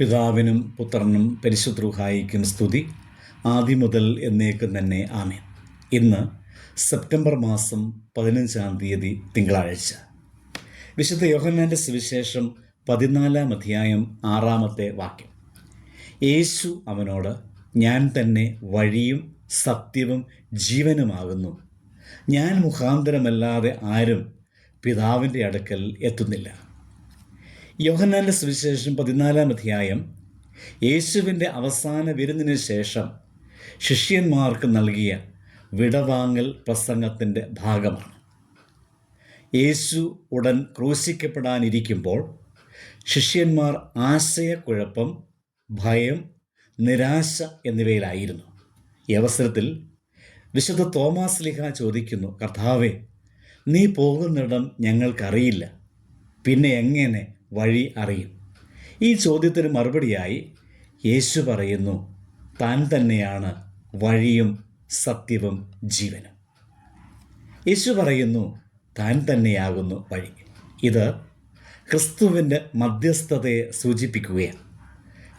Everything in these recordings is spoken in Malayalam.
പിതാവിനും പുത്രനും പരിശുദ്രൂഹായിക്കും സ്തുതി. ആദ്യം മുതൽ എന്നേക്കും തന്നെ ആമേൻ. ഇന്ന് സെപ്റ്റംബർ മാസം പതിനഞ്ചാം തീയതി തിങ്കളാഴ്ച. വിശുദ്ധ യോഹന്നാന്റെ സുവിശേഷം പതിനാലാം അധ്യായം ആറാമത്തെ വാക്യം. യേശു അവനോട് ഞാൻ തന്നെ വഴിയും സത്യവും ജീവനുമാകുന്നു. ഞാൻ മുഖാന്തരമല്ലാതെ ആരും പിതാവിന്റെ അടുക്കൽ എത്തുന്നില്ല. യോഹന്നാന്റെ സുവിശേഷം പതിനാലാം അധ്യായം. യേശുവിന്റെ അവസാന വിരുന്നിന് ശേഷം ശിഷ്യന്മാർക്ക് നൽകിയ വിടവാങ്ങൽ പ്രസംഗത്തിന്റെ ഭാഗമാണ്. യേശു ഉടൻ ക്രൂശിക്കപ്പെടാനിരിക്കുമ്പോൾ ശിഷ്യന്മാർ ആശയക്കുഴപ്പം ഭയം നിരാശ എന്നിവയിലായിരുന്നു. ഈ അവസരത്തിൽ വിശുദ്ധ തോമാസ് ലിഹ ചോദിക്കുന്നു കർത്താവെ നീ പോകുന്നിടം ഞങ്ങൾക്കറിയില്ല. പിന്നെ എങ്ങനെ വഴി അറിയും. ഈ ചോദ്യത്തിന് മറുപടിയായി യേശു പറയുന്നു താൻ തന്നെയാണ് വഴിയും സത്യവും ജീവനും. യേശു പറയുന്നു താൻ തന്നെയാകുന്നു വഴി. ഇത് ക്രിസ്തുവിന്റെ മധ്യസ്ഥതയെ സൂചിപ്പിക്കുകയാണ്.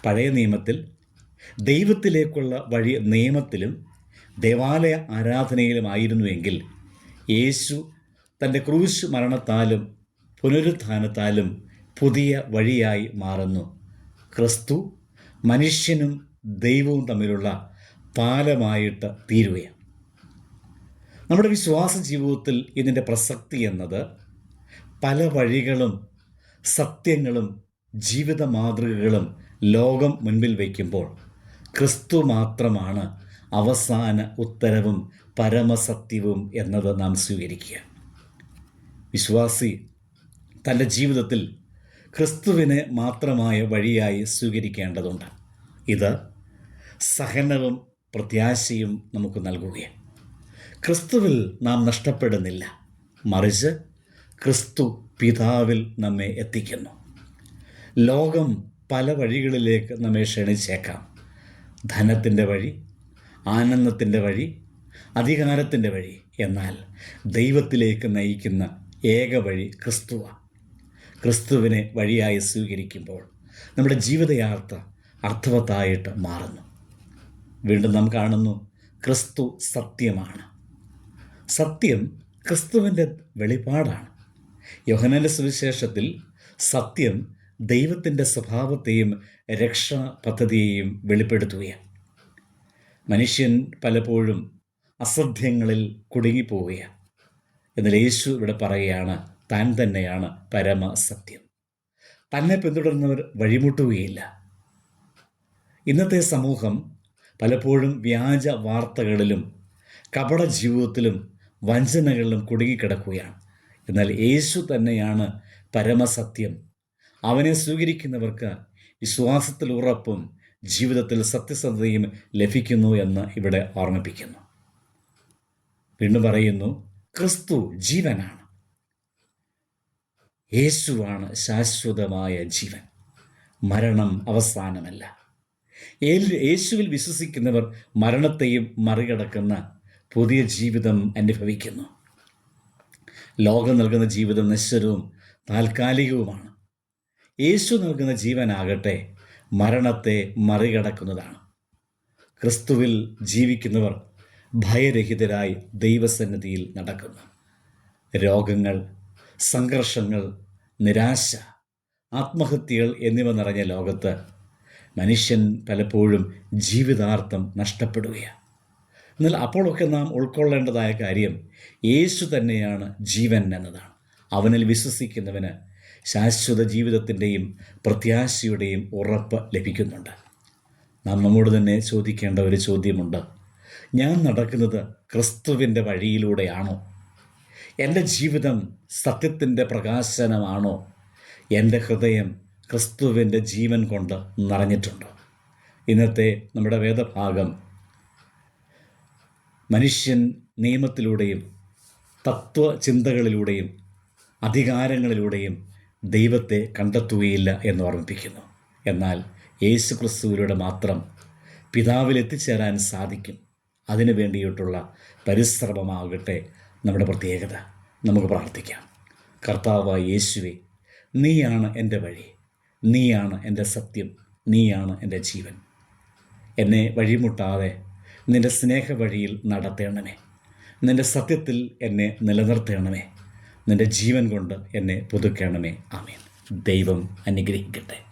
പഴയ നിയമത്തിൽ ദൈവത്തിലേക്കുള്ള വഴി നിയമത്തിലും ദേവാലയ ആരാധനയിലുമായിരുന്നുവെങ്കിൽ യേശു തന്റെ ക്രൂശ് മരണത്താലും പുനരുത്ഥാനത്താലും പുതിയ വഴിയായി മാറുന്നു. ക്രിസ്തു മനുഷ്യനും ദൈവവും തമ്മിലുള്ള പാലമായിട്ട് തീരുകയാണ്. നമ്മുടെ വിശ്വാസ ജീവിതത്തിൽ ഇതിന്റെ പ്രസക്തി എന്നത് പല വഴികളും സത്യങ്ങളും ജീവിത മാതൃകകളും ലോകം മുൻപിൽ വയ്ക്കുമ്പോൾ ക്രിസ്തു മാത്രമാണ് അവസാന ഉത്തരവും പരമസത്യവും എന്നത് നാം സ്വീകരിക്കുക. വിശ്വാസി തന്റെ ജീവിതത്തിൽ ക്രിസ്തുവിനെ മാത്രമായ വഴിയായി സ്വീകരിക്കേണ്ടതുണ്ട്. ഇത് സഹനവും പ്രത്യാശയും നമുക്ക് നൽകുകയാണ്. ക്രിസ്തുവിൽ നാം നഷ്ടപ്പെടുന്നില്ല. മറിച്ച് ക്രിസ്തു പിതാവിൽ നമ്മെ എത്തിക്കുന്നു. ലോകം പല വഴികളിലേക്ക് നമ്മെ ക്ഷണിച്ചേക്കാം. ധനത്തിന്റെ വഴി ആനന്ദത്തിന്റെ വഴി അധികാരത്തിന്റെ വഴി. എന്നാൽ ദൈവത്തിലേക്ക് നയിക്കുന്ന ഏക വഴി ക്രിസ്തുവാണ്. ക്രിസ്തുവിനെ വഴിയായി സ്വീകരിക്കുമ്പോൾ നമ്മുടെ ജീവിതയാത്ര അർത്ഥവത്തായിട്ട് മാറുന്നു. വീണ്ടും നാം കാണുന്നു ക്രിസ്തു സത്യമാണ്. സത്യം ക്രിസ്തുവിന്റെ വെളിപ്പാടാണ് യോഹനന്റെ സുവിശേഷത്തിൽ സത്യം ദൈവത്തിന്റെ സ്വഭാവത്തെയും രക്ഷാ പദ്ധതിയെയും വെളിപ്പെടുത്തുകയാണ്. മനുഷ്യൻ പലപ്പോഴും അസഭ്യങ്ങളിൽ കുടുങ്ങിപ്പോവുകയാണ്. എന്നാൽ യേശു ഇവിടെ പറയുകയാണ് താൻ തന്നെയാണ് പരമസത്യം. തന്നെ പിന്തുടരുന്നവർ വഴിമുട്ടുകയില്ല. ഇന്നത്തെ സമൂഹം പലപ്പോഴും വ്യാജ വാർത്തകളിലും കപട ജീവിതത്തിലും വഞ്ചനകളിലും കുടുങ്ങിക്കിടക്കുകയാണ്. എന്നാൽ യേശു തന്നെയാണ് പരമസത്യം. അവനെ സ്വീകരിക്കുന്നവർക്ക് വിശ്വാസത്തിൽ ഉറപ്പും ജീവിതത്തിൽ സത്യസന്ധതയും ലഭിക്കുന്നു എന്ന് ഇവിടെ ഓർമ്മിപ്പിക്കുന്നു. വീണ്ടും പറയുന്നു ക്രിസ്തു ജീവനാണ്. യേശുവാണ് ശാശ്വതമായ ജീവൻ. മരണം അവസാനമല്ല. യേശുവിൽ വിശ്വസിക്കുന്നവർ മരണത്തെയും മറികടക്കുന്ന പുതിയ ജീവിതം അനുഭവിക്കുന്നു. ലോകം നൽകുന്ന ജീവിതം നശ്വരവും താൽക്കാലികവുമാണ്. യേശു നൽകുന്ന ജീവനാകട്ടെ മരണത്തെ മറികടക്കുന്നതാണ്. ക്രിസ്തുവിൽ ജീവിക്കുന്നവർ ഭയരഹിതരായി ദൈവസന്നിധിയിൽ നടക്കുന്നു. രോഗങ്ങൾ സംഘർഷങ്ങൾ നിരാശ ആത്മഹത്യകൾ എന്നിവ നിറഞ്ഞ ലോകത്ത് മനുഷ്യൻ പലപ്പോഴും ജീവിതാർത്ഥം നഷ്ടപ്പെടുകയാണ്. എന്നാൽ അപ്പോഴൊക്കെ നാം ഉൾക്കൊള്ളേണ്ടതായ കാര്യം യേശു തന്നെയാണ് ജീവൻ എന്നതാണ്. അവനിൽ വിശ്വസിക്കുന്നവന് ശാശ്വത ജീവിതത്തിന്റെയും പ്രത്യാശയുടെയും ഉറപ്പ് ലഭിക്കുന്നുണ്ട്. നാം നമ്മോട് തന്നെ ചോദിക്കേണ്ട ഒരു ചോദ്യമുണ്ട്. ഞാൻ നടക്കുന്നത് ക്രിസ്തുവിന്റെ വഴിയിലൂടെയാണോ? എന്റെ ജീവിതം സത്യത്തിന്റെ പ്രകാശനമാണോ? എന്റെ ഹൃദയം ക്രിസ്തുവിന്റെ ജീവൻ കൊണ്ട് നിറഞ്ഞിട്ടുണ്ടോ. ഇന്നത്തെ നമ്മുടെ വേദഭാഗം മനുഷ്യൻ നിയമത്തിലൂടെയും തത്വചിന്തകളിലൂടെയും അധികാരങ്ങളിലൂടെയും ദൈവത്തെ കണ്ടെത്തുകയില്ല എന്ന് ഓർമ്മിപ്പിക്കുന്നു. എന്നാൽ യേശു ക്രിസ്തുവിലൂടെ മാത്രം പിതാവിൽ എത്തിച്ചേരാൻ സാധിക്കും. അതിനു വേണ്ടിയിട്ടുള്ള പരിശ്രമമാകട്ടെ നമ്മുടെ പ്രത്യേകത. നമുക്ക് പ്രാർത്ഥിക്കാം. കർത്താവായ യേശുവേ നീയാണ് എന്റെ വഴി. നീയാണ് എന്റെ സത്യം. നീയാണ് എന്റെ ജീവൻ. എന്നെ വഴിമുട്ടാതെ നിന്റെ സ്നേഹ വഴിയിൽ നടത്തേണമേ. നിന്റെ സത്യത്തിൽ എന്നെ നിലനിർത്തേണമേ. നിന്റെ ജീവൻ കൊണ്ട് എന്നെ പുതുക്കണമേ. ആമേൻ. ദൈവം അനുഗ്രഹിക്കട്ടെ.